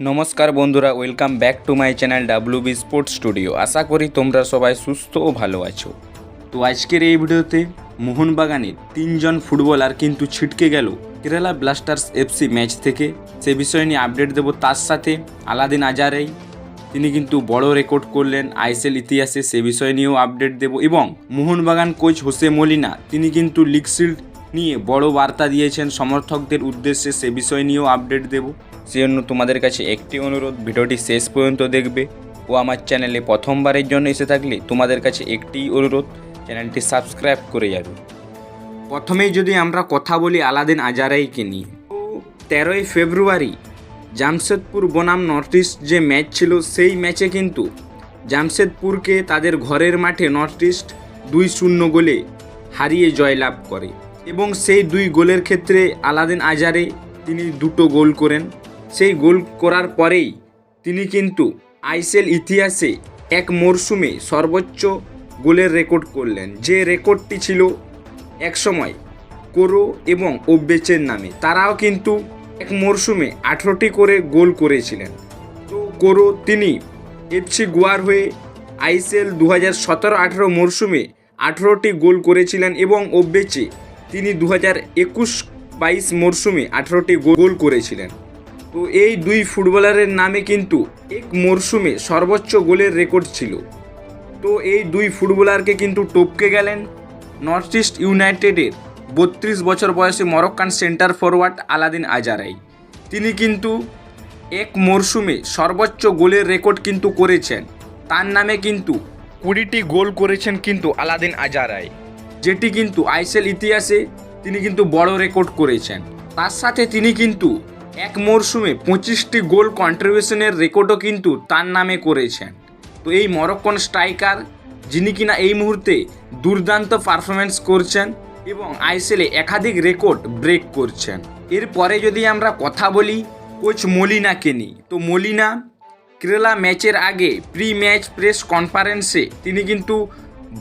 নমস্কার বন্ধুরা welcome back to my channel W B sports studio আশা করি তোমরা সবাই সুস্থ ও ভালো আছো। তো আজকের এই ভিডিওতে মোহনবাগানের তিনজন ফুটবলার কিন্তু ছিটকে গেল কেরালা ব্লাস্টার্স এফসি ম্যাচ থেকে। সে বিষয় নিয়ে আপডেট দেবো তার সাথে আলাদিন আজারেই। তিনি কিন্তু বড় রেকর্ড করলেন আইএসএল ইতিহাসে, সে বিষয় নিয়েও আপডেট দেব। এবং মোহনবাগান কোচ হোসে মলিনা, তিনি কিন্তু লিগ শিল্ড নিয়ে বড় বার্তা দিয়েছেন সমর্থকদের উদ্দেশ্যে সে বিষয় নিয়েও আপডেট দেব। সেজন্য তোমাদের কাছে একটি অনুরোধ, ভিডিওটি শেষ পর্যন্ত দেখবে ও আমার চ্যানেলে প্রথমবারের জন্য এসে থাকলে তোমাদের কাছে একটি অনুরোধ, চ্যানেলটি সাবস্ক্রাইব করে যাবে। প্রথমেই যদি আমরা কথা বলি আলাদিন আজারাইকে নিয়ে। তেরোই ফেব্রুয়ারি জামশেদপুর বনাম নর্থ ইস্ট যে ম্যাচ ছিল, সেই ম্যাচে কিন্তু জামশেদপুরকে তাদের ঘরের মাঠে নর্থ ইস্ট দুই শূন্য গোলে হারিয়ে জয়লাভ করে। এবং সেই দুই গোলের ক্ষেত্রে আলাদিন আজারে তিনি দুটো গোল করেন। সেই গোল করার পরেই তিনি কিন্তু আইসেল ইতিহাসে এক মরশুমে সর্বোচ্চ গোলের রেকর্ড করলেন। যে রেকর্ডটি ছিল একসময় কোরো এবং ওব্বেচের নামে, তারাও কিন্তু এক মরশুমে আঠেরোটি করে গোল করেছিলেন। তো কোরো তিনি এফসি গোয়ার হয়ে আইসিএল দু হাজার সতেরো আঠেরো মরশুমে আঠেরোটি গোল করেছিলেন এবং ওব্বেচে তিনি দু হাজার একুশ বাইশ মরশুমে আঠেরোটি গোল করেছিলেন। তো এই দুই ফুটবলারের নামে কিন্তু এক মরশুমে সর্বোচ্চ গোলের রেকর্ড ছিল। তো এই দুই ফুটবলারকে কিন্তু টপকে গেলেন নর্থ ইস্ট ইউনাইটেডের বত্রিশ বছর বয়সে Moroccan centre forward Aladdin Azarai. তিনি কিন্তু এক মরশুমে সর্বোচ্চ গোলের রেকর্ড কিন্তু করেছেন। তার নামে কিন্তু কুড়িটি গোল করেছেন কিন্তু আলাদিন আজারাই। যেটি কিন্তু আইসেল ইতিহাসে তিনি কিন্তু বড় রেকর্ড করেছেন। তার সাথে তিনি কিন্তু এক মরশুমে পঁচিশটি গোল কন্ট্রিবিউশনের রেকর্ডও কিন্তু তার নামে করেছেন। তো এই মরক্কন স্ট্রাইকার, যিনি কিনা এই মুহূর্তে দুর্দান্ত পারফরমেন্স করছেন এবং আইসেলে একাধিক রেকর্ড ব্রেক করছেন। এরপরে যদি আমরা কথা বলি কোচ মলিনাকে নিই তো মলিনা কেরালা ম্যাচের আগে প্রি ম্যাচ প্রেস কনফারেন্সে তিনি কিন্তু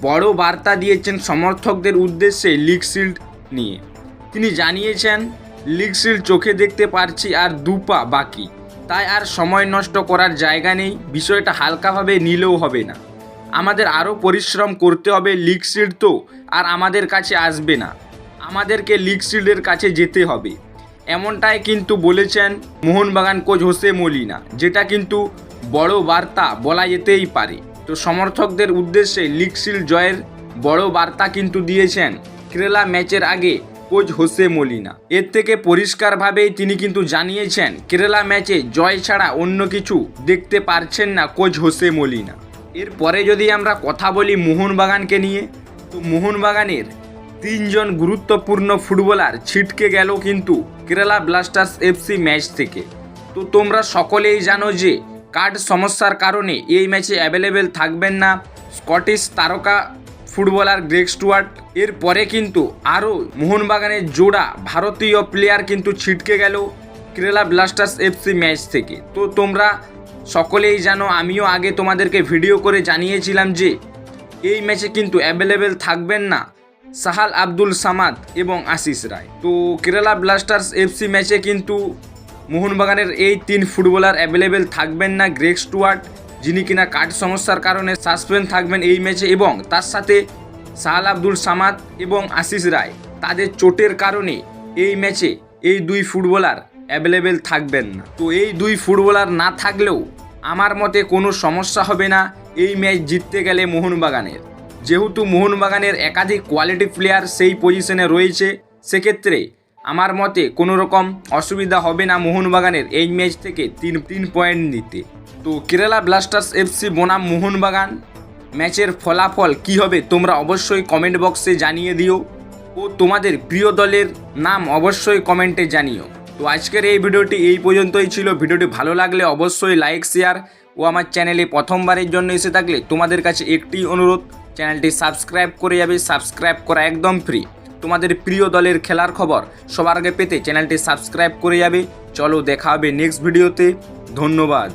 বড় বার্তা দিয়েছেন সমর্থকদের উদ্দেশ্যে লিগ শিল্ড নিয়ে। তিনি জানিয়েছেন লিগ শিল্ড চোখে দেখতে পারছি আর দু পা বাকি। তাই আর সময় নষ্ট করার জায়গা নেই, বিষয়টা হালকাভাবে নিলেও হবে না। আমাদের আরও পরিশ্রম করতে হবে লিগ শিল্ড তো, আর আমাদের কাছে আসবে না। আমাদেরকে লিগ শিল্ডের কাছে যেতে হবে। এমনটাই কিন্তু বলেছেন মোহনবাগান কোচ হোসে মলিনা, যেটা কিন্তু বড় বার্তা বলা যেতেই পারে। তো সমর্থকদের উদ্দেশ্যে লিগ শিল্ড জয়ের বড় বার্তা কিন্তু দিয়েছেন কেরালা ম্যাচের আগে কোচ হোসে মলিনা। এর থেকে পরিষ্কারভাবেই তিনি কিন্তু জানিয়েছেন, কেরালা ম্যাচে জয় ছাড়া অন্য কিছু দেখতে পারছেন না কোচ হোসে মলিনা। এরপরে যদি আমরা কথা বলি মোহনবাগানকে নিয়ে, তো মোহনবাগানের তিনজন গুরুত্বপূর্ণ ফুটবলার ছিটকে গেল কিন্তু কেরালা ব্লাস্টার্স এফসি ম্যাচ থেকে। তো তোমরা সকলেই জানো যে কার্ড সমস্যার কারণে এই ম্যাচে অ্যাভেলেবেল থাকবেন না। স্কটিশ তারকা, ফুটবলার গ্রেগ স্টুয়ার্ট। এরপরে কিন্তু আরও মোহনবাগানের জোড়া ভারতীয় প্লেয়ার কিন্তু ছিটকে গেল কেরালা ব্লাস্টার্স এফসি ম্যাচ থেকে। তো তোমরা সকলেই জানো, আমিও আগে তোমাদেরকে ভিডিও করে জানিয়েছিলাম যে এই ম্যাচে কিন্তু অ্যাভেলেবেল থাকবেন না সাহাল আব্দুল সামাদ এবং আশিস রায়। তো কেরালা ব্লাস্টার্স এফসি ম্যাচে কিন্তু মোহনবাগানের এই তিন ফুটবলার অ্যাভেলেবেল থাকবেন না। গ্রেগ স্টুয়ার্ট, যিনি কিনা কাঠ সমস্যার কারণে সাসপেন্ড থাকবেন এই ম্যাচে এবং তার সাথে সাহাল আব্দুল সামাদ এবং আশিস রায়। তাদের চোটের কারণে এই ম্যাচে এই দুই ফুটবলার অ্যাভেলেবেল থাকবেন না। তো এই দুই ফুটবলার না থাকলেও আমার মতে কোনো সমস্যা হবে না এই ম্যাচ জিততে গেলে মোহনবাগানের। যেহেতু মোহনবাগানের একাধিক কোয়ালিটি প্লেয়ার সেই পজিশনে রয়েছে, সেক্ষেত্রে আমার মতে কোনো রকম অসুবিধা হবে না মোহনবাগানের এই ম্যাচ থেকে তিন তিন পয়েন্ট নিতে। তো কেরালা ব্লাস্টার্স এফসি বনাম মোহনবাগান, ম্যাচের ফলাফল কি হবে তোমরা অবশ্যই কমেন্ট বক্সে জানিয়ে দিও। ও তোমাদের প্রিয় দলের নাম অবশ্যই কমেন্টে জানিও। তো আজকের এই ভিডিওটি এই পর্যন্তই ছিল। ভিডিওটি ভালো লাগলে অবশ্যই লাইক শেয়ার ও আমার চ্যানেলে প্রথমবারের জন্য এসে থাকলে তোমাদের কাছে একটি অনুরোধ চ্যানেলটি সাবস্ক্রাইব করে যাবে। সাবস্ক্রাইব করা একদম ফ্রি তোমাদের প্রিয় দলের খেলার খবর সবার আগে পেতে চ্যানেলটি সাবস্ক্রাইব করে যাবে। চলো দেখা হবে নেক্সট ভিডিওতে ধন্যবাদ।